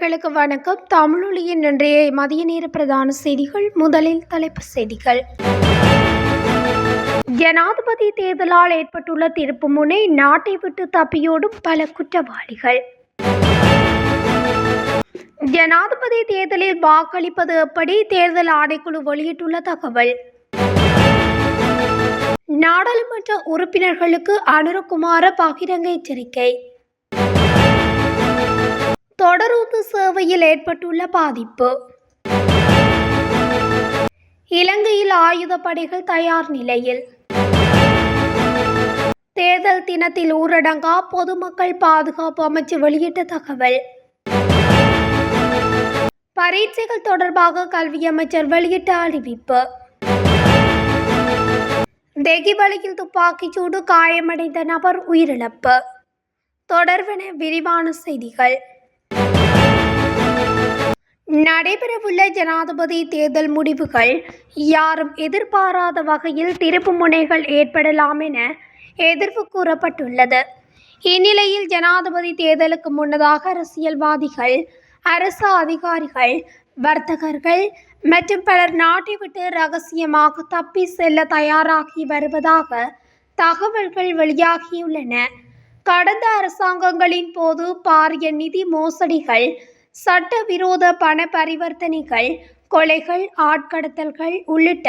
நேயர்களுக்கு வணக்கம். தமிழொலியின் இன்றைய மதிய நேர பிரதான செய்திகள். முதலில் தலைப்பு செய்திகள். ஜனாதிபதி தேர்தலால் ஏற்பட்டுள்ள திருப்புமுனை நாட்டை விட்டு தப்பியோடும் பல குற்றவாளிகள். ஜனாதிபதி தேர்தலில் வாக்களிப்பது எப்படி? தேர்தல் ஆணைக்குழு வெளியிட்டுள்ள தகவல். நாடாளுமன்ற உறுப்பினர்களுக்கு அனுரகுமார பகிரங்க எச்சரிக்கை. தொடரூத்து சேவையில் ஏற்பட்டுள்ள பாதிப்பு. இலங்கையில் ஆயுதப்படைகள் தயார் நிலையில். தேர்தல் தினத்தில் ஊரடங்கா பொதுமக்கள் பாதுகாப்பு அமைச்சு வெளியிட்ட தகவல். பரீட்சைகள் தொடர்பாக கல்வி அமைச்சர் வெளியிட்ட அறிவிப்பு. தெகிவலையில் துப்பாக்கிச்சூடு காயமடைந்த நபர் உயிரிழப்பு. தொடர்பென விரிவான செய்திகள். நடைபெறவுள்ள ஜனாதிபதி தேர்தல் முடிவுகள் யாரும் எதிர்பாராத வகையில் திருப்பு முனைகள் ஏற்படலாம் என எதிர்ப்பு கூறப்பட்டுள்ளது. இந்நிலையில் ஜனாதிபதி தேர்தலுக்கு முன்னதாக அரசியல்வாதிகள் அரசு அதிகாரிகள் வர்த்தகர்கள் மற்றும் பலர் நாட்டை விட்டு ரகசியமாக தப்பி செல்ல தயாராகி வருவதாக தகவல்கள் வெளியாகியுள்ளன. கடந்த அரசாங்கங்களின் போது பாரிய நிதி மோசடிகள் சட்டவிரோத பண பரிவர்த்தனைகள் கொலைகள் ஆட்கடத்தல்கள் உள்ளிட்ட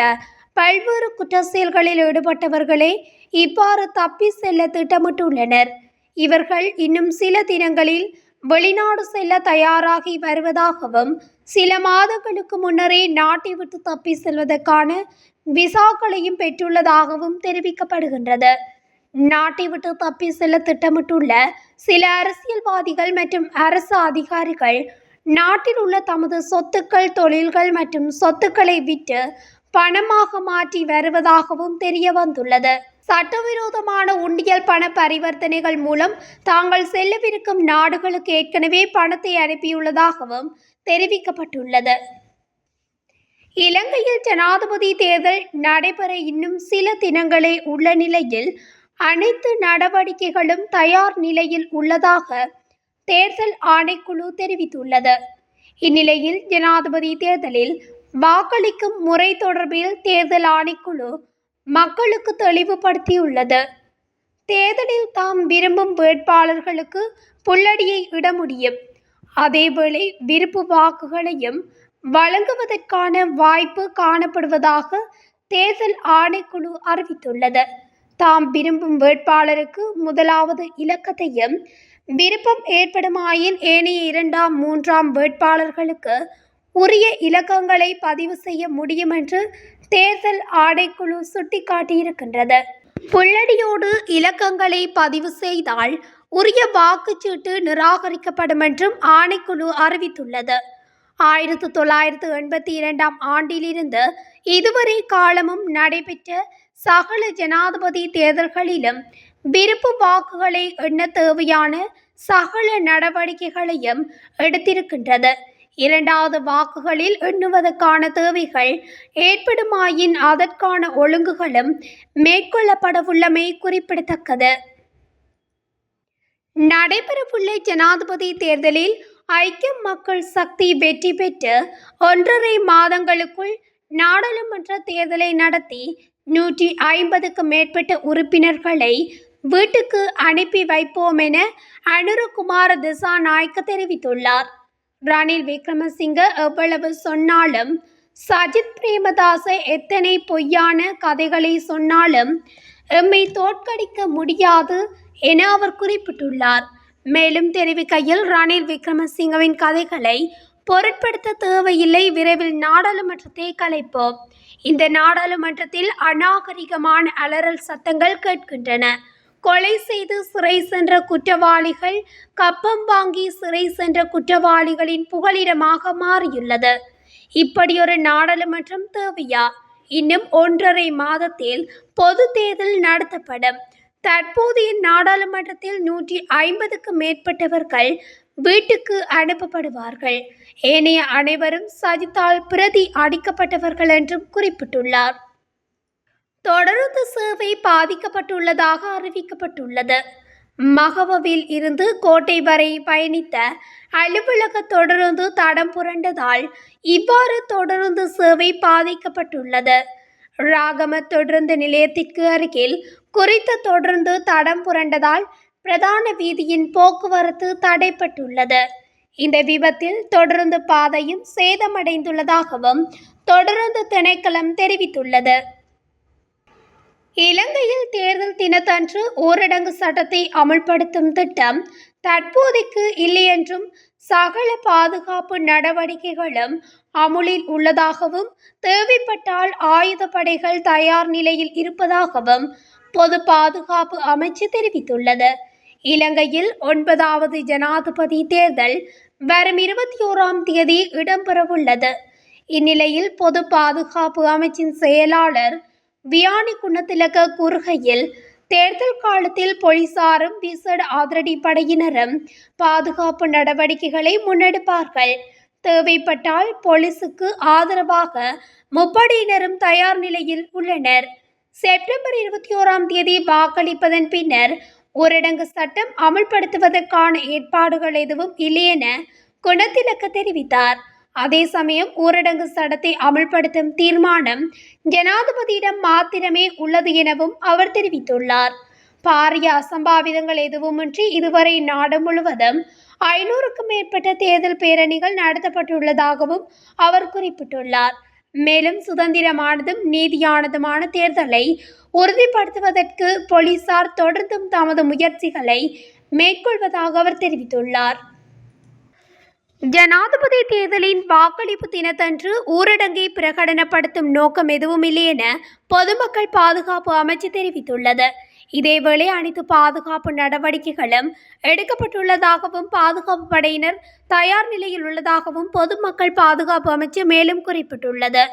பல்வேறு குற்ற செயல்களில் ஈடுபட்டவர்களே இவ்வாறு தப்பி செல்ல திட்டமிட்டுள்ளனர். இவர்கள் இன்னும் சில தினங்களில் வெளிநாடு செல்ல தயாராகி வருவதாகவும் சில மாதங்களுக்கு முன்னரே நாட்டை விட்டு தப்பி செல்வதற்கான விசாக்களையும் பெற்றுள்ளதாகவும் தெரிவிக்கப்படுகின்றது. நாட்டை விட்டு தப்பி செல்ல திட்டமிட்டுள்ள சில அரசியல்வாதிகள் மற்றும் அரசு அதிகாரிகள் நாட்டில் உள்ள தமது சொத்துக்கள் தொழில்கள் மற்றும் சொத்துக்களை விற்று பணமாக மாற்றி வருவதாகவும் தெரிய வந்துள்ளது சட்டவிரோதமான உண்டியல் பண பரிவர்த்தனைகள் மூலம் தாங்கள் செல்லவிருக்கும் நாடுகளுக்கு ஏற்கனவே பணத்தை அனுப்பியுள்ளதாகவும் தெரிவிக்கப்பட்டுள்ளது. இலங்கையில் ஜனாதிபதி தேர்தல் நடைபெற இன்னும் சில தினங்களே உள்ள நிலையில் அனைத்து நடவடிக்கைகளும் தயார் நிலையில் உள்ளதாக தேர்தல் ஆணைக்குழு தெரிவித்துள்ளது. இந்நிலையில் ஜனாதிபதி தேர்தலில் வாக்களிக்கும் முறை தொடர்பில் தேர்தல் ஆணைக்குழு மக்களுக்கு தெளிவுபடுத்தியுள்ளது. தேர்தலில் தாம் விரும்பும் வேட்பாளர்களுக்கு புல்லடியை இட முடியும். அதேவேளை விருப்பு வாக்குகளையும் வழங்குவதற்கான வாய்ப்பு காணப்படுவதாக தேர்தல் ஆணைக்குழு அறிவித்துள்ளது. தாம் விரும்பும் வேட்பாளருக்கு முதலாவது இலக்கத்தையும் விருப்பம் ஏற்படுமாயின் ஏனைய இரண்டாம் மூன்றாம் வேட்பாளர்களுக்கு உரிய இலக்கங்களை பதிவு செய்ய முடியும் என்று தேர்தல் ஆடைக்குழு சுட்டிக்காட்டியிருக்கின்றது. புள்ளடியோடு இலக்கங்களை பதிவு செய்தால் உரிய வாக்குச்சீட்டு நிராகரிக்கப்படும் என்றும் ஆணைக்குழு அறிவித்துள்ளது. ஆயிரத்து தொள்ளாயிரத்து எண்பத்தி இரண்டாம் ஆண்டிலிருந்து இதுவரை காலமும் நடைபெற்ற சகல ஜனாதிபதி தேர்தல்களிலும் விருப்பு வாக்குகளை எண்ண தேவையான சகல நடவடிக்கைகளையும் எடுத்திருக்கின்றது. இரண்டாவது வாக்குகளில் எண்ணுவதற்கான தேவைகள் ஏற்படுமாயின் அதற்கான ஒழுங்குகளும் மேற்கொள்ளப்படவுள்ளமை குறிப்பிடத்தக்கது. நடைபெறவுள்ள ஜனாதிபதி தேர்தலில் ஐக்கிய மக்கள் சக்தி வெற்றி பெற்று ஒன்றரை மாதங்களுக்குள் நாடாளுமன்ற தேர்தலை நடத்தி நூற்றி ஐம்பதுக்கு மேற்பட்ட உறுப்பினர்களை வீட்டுக்கு அனுப்பி வைப்போம் என அனுரகுமார திசாநாயக்க தெரிவித்துள்ளார். ரணில் விக்ரமசிங்க எவ்வளவு சொன்னாலும் சஜித் பிரேமதாச எத்தனை பொய்யான கதைகளை சொன்னாலும் எம்மை தோற்கடிக்க முடியாது என அவர் குறிப்பிட்டுள்ளார். மேலும் தெரிவிக்கையில் ரணில் விக்ரமசிங்கவின் கதைகளை பொருட்படுத்த தேவையில்லை. விரைவில் நாடாளுமன்றத்தை கலைப்போம். இந்த நாடாளுமன்றத்தில் அநாகரிகமான அலறல் சத்தங்கள் கேட்கின்றன. கொலை செய்து சிறை சென்ற குற்றவாளிகள் கப்பம் வாங்கி சிறை சென்ற குற்றவாளிகளின் புகலிடமாக மாறியுள்ளது. இப்படியொரு நாடாளுமன்றம் தேவையா? இன்னும் ஒன்றரை மாதத்தில் பொது தேர்தல் நடத்தப்படும். தற்போதைய நாடாளுமன்றத்தில் நூற்றி ஐம்பதுக்கு மேற்பட்டவர்கள் வீட்டுக்கு அனுப்பப்படுவார்கள். ஏனைய அனைவரும் சஜித்தால் பிரதி அடிக்கப்பட்டவர்கள் என்றும் குறிப்பிட்டுள்ளார். தொடருந்து சேவை பாதிக்கப்பட்டுள்ளதாக அறிவிக்கப்பட்டுள்ளது. மகவவில் இருந்து கோட்டை வரை பயணித்த அலுவலக தொடருந்து தடம் புரண்டதால் இவ்வாறு தொடருந்து சேவை பாதிக்கப்பட்டுள்ளது. ராகம தொடருந்து நிலையத்திற்கு அருகில் குறித்த தொடருந்து தடம் புரண்டதால் பிரதான வீதியின் போக்குவரத்து தடைப்பட்டுள்ளது. இந்த விபத்தில் தொடருந்து பாதையும் சேதமடைந்துள்ளதாகவும் தொடருந்து திணைக்களம் தெரிவித்துள்ளது. இலங்கையில் தேர்தல் தினத்தன்று ஊரடங்கு சட்டத்தை அமல்படுத்தும் திட்டம் தற்போதைக்கு இல்லையென்றும் சகல பாதுகாப்பு நடவடிக்கைகளும் அமுலில் உள்ளதாகவும் தேவைப்பட்டால் ஆயுதப்படைகள் தயார் நிலையில் இருப்பதாகவும் பொது பாதுகாப்பு அமைச்சு தெரிவித்துள்ளது. இலங்கையில் ஒன்பதாவது ஜனாதிபதி தேர்தல் வரும் இருபத்தி ஓராம் தேதி இடம்பெறவுள்ளது. இந்நிலையில் பொது பாதுகாப்பு அமைச்சின் செயலாளர் வியானி குணத்திலக கூறுகையில் தேர்தல் காலத்தில் போலீசாரும் விசேட ஆதரடி படையினரும் பாதுகாப்பு நடவடிக்கைகளை முன்னெடுப்பார்கள். தேவைப்பட்டால் போலீசுக்கு ஆதரவாக முப்படையினரும் தயார் நிலையில் உள்ளனர். செப்டம்பர் இருபத்தி ஓராம் தேதி வாக்களிப்பதன் பின்னர் ஊரடங்கு சட்டம் அமல்படுத்துவதற்கான ஏற்பாடுகள் எதுவும் இல்லை என குணத்திலக்க தெரிவித்தார். அதே சமயம் ஊரடங்கு சட்டத்தை அமல்படுத்தும் தீர்மானம் ஜனாதிபதியிடம் மாத்திரமே உள்ளது எனவும் அவர் தெரிவித்துள்ளார். பாரிய அசம்பாவிதங்கள் எதுவுமின்றி இதுவரை நாடு முழுவதும் ஐநூறுக்கும் மேற்பட்ட தேர்தல் பேரணிகள் நடத்தப்பட்டுள்ளதாகவும் அவர் குறிப்பிட்டுள்ளார். மேலும் சுதந்திரமானதும் நீதியானதுமான தேர்தலை உறுதிப்படுத்துவதற்கு போலீசார் தொடர்ந்தும் தமது முயற்சிகளை மேற்கொள்வதாக அவர் தெரிவித்துள்ளார். ஜனாதிபதி தேர்தலின் வாக்களிப்பு தினத்தன்று ஊரடங்கை பிரகடனப்படுத்தும் நோக்கம் எதுவும் இல்லை என பொதுமக்கள் பாதுகாப்பு அமைச்சு தெரிவித்துள்ளது. இதேவேளை அனைத்து பாதுகாப்பு நடவடிக்கைகளும் எடுக்கப்பட்டுள்ளதாகவும் பாதுகாப்பு படையினர் தயார் நிலையில் உள்ளதாகவும் பொதுமக்கள் பாதுகாப்பு அமைச்சு மேலும் குறிப்பிட்டுள்ளது.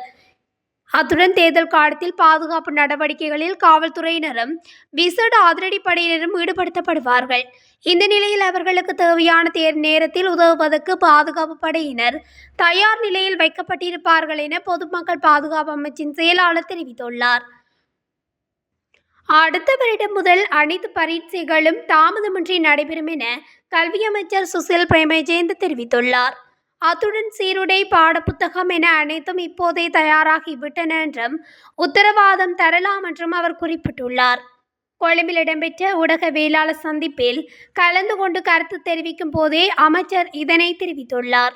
அத்துடன் தேர்தல் காலத்தில் பாதுகாப்பு நடவடிக்கைகளில் காவல்துறையினரும் விசேட அதிரடி படையினரும் ஈடுபடுத்தப்படுவார்கள். இந்த நிலையில் அவர்களுக்கு தேவையான தேர் நேரத்தில் உதவுவதற்கு பாதுகாப்பு படையினர் தயார் நிலையில் வைக்கப்பட்டிருப்பார்கள் என பொதுமக்கள் பாதுகாப்பு அமைச்சின் செயலாளர் தெரிவித்துள்ளார். அடுத்த வருடம் முதல் அனைத்து பரீட்சைகளும் தாமதமின்றி நடைபெறும் என கல்வி அமைச்சர் சுசில் பிரேமஜெயந்த் தெரிவித்துள்ளார். அத்துடன் சீருடை பாடப்புத்தகம் என அனைத்தும் இப்போதே தயாராகிவிட்டன என்றும் உத்தரவாதம் தரலாம் என்றும் அவர் குறிப்பிட்டுள்ளார். கொழும்பில் இடம்பெற்ற ஊடகவியலாளர் சந்திப்பில் கலந்து கொண்டு கருத்து தெரிவிக்கும் போதே அமைச்சர் இதனை தெரிவித்துள்ளார்.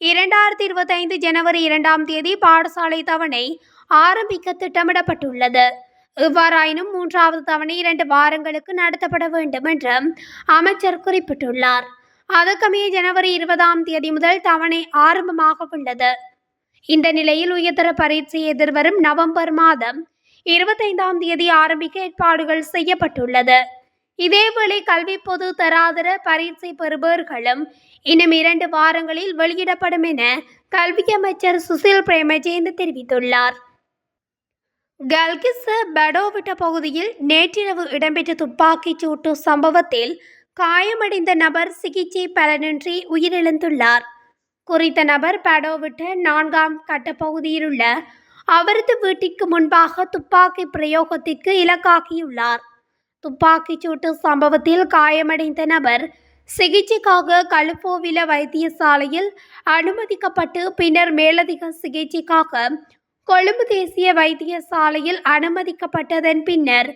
இரண்டாயிரத்தி இருபத்தைந்து ஜனவரி இரண்டாம் தேதி பாடசாலை தவணை ஆரம்பிக்க திட்டமிடப்பட்டுள்ளது. இவ்வாறாயினும் மூன்றாவது தவணை இரண்டு வாரங்களுக்கு நடத்தப்பட வேண்டும் என்று அமைச்சர் குறிப்பிட்டுள்ளார். அதற்கமைய ஜனவரி இருபதாம் தேதி முதல் தவணை ஆரம்பமாக உள்ளது. இந்த நிலையில் உயர்தர பரீட்சை எதிர்வரும் நவம்பர் மாதம் இருபத்தைந்தாம் தேதி ஆரம்பிக்க ஏற்பாடுகள் செய்யப்பட்டுள்ளது. இதேவேளை கல்வி பொது தராதர பரீட்சை பெறுபவர்களும் இன்னும் இரண்டு வாரங்களில் வெளியிடப்படும் என கல்வி அமைச்சர் சுசில் பிரேமஜெயந்த் தெரிவித்துள்ளார். கல்கிஸ் பெடோவிட்ட பகுதியில் நேற்றிரவு இடம்பெற்ற துப்பாக்கிச் சூட்டு சம்பவத்தில் காயமடைந்த நபர் சிகிச்சை பலனின்றி உயிரிழந்துள்ளார். குறித்த நபர் பெடோவிட்ட நான்காம் கட்ட பகுதியில் உள்ள அவரது வீட்டிற்கு முன்பாக துப்பாக்கி பிரயோகத்திற்கு இலக்காகியுள்ளார். துப்பாக்கிச் சூட்டு சம்பவத்தில் காயமடைந்த நபர் சிகிச்சைக்காக கழுப்போவில வைத்தியசாலையில் அனுமதிக்கப்பட்டு பின்னர் மேலதிக சிகிச்சைக்காக கொழும்பு தேசிய வைத்தியசாலையில் அனுமதிக்கப்பட்டதன் பின்னர்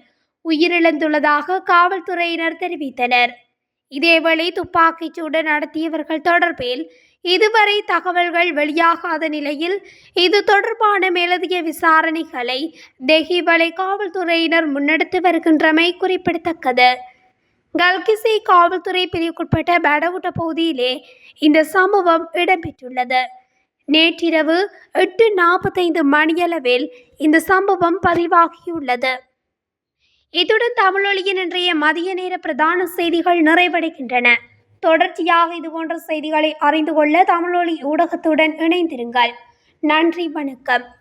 உயிரிழந்துள்ளதாக காவல்துறையினர் தெரிவித்தனர். இதேவேளை துப்பாக்கிச் சூடு நடத்தியவர்கள் தொடர்பில் இதுவரை தகவல்கள் வெளியாகாத நிலையில் இது தொடர்பான மேலதிக விசாரணைகளை தெஹிவலை காவல்துறையினர் முன்னெடுத்து வருகின்றமை குறிப்பிடத்தக்கது. கல்கிசை காவல்துறை பிரிவுக்குட்பட்ட படவுட்ட பகுதியிலே இந்த சம்பவம் இடம்பெற்றுள்ளது. நேற்றிரவு எட்டு நாற்பத்தைந்து மணியளவில் இந்த சம்பவம் பதிவாகியுள்ளது. இத்துடன் தமிழொலியின் இன்றைய மதிய நேர பிரதான செய்திகள் நிறைவடைகின்றன. தொடர்ச்சியாக இதுபோன்ற செய்திகளை அறிந்து கொள்ள தமிழொலி ஊடகத்துடன் இணைந்திருங்கள். நன்றி வணக்கம்.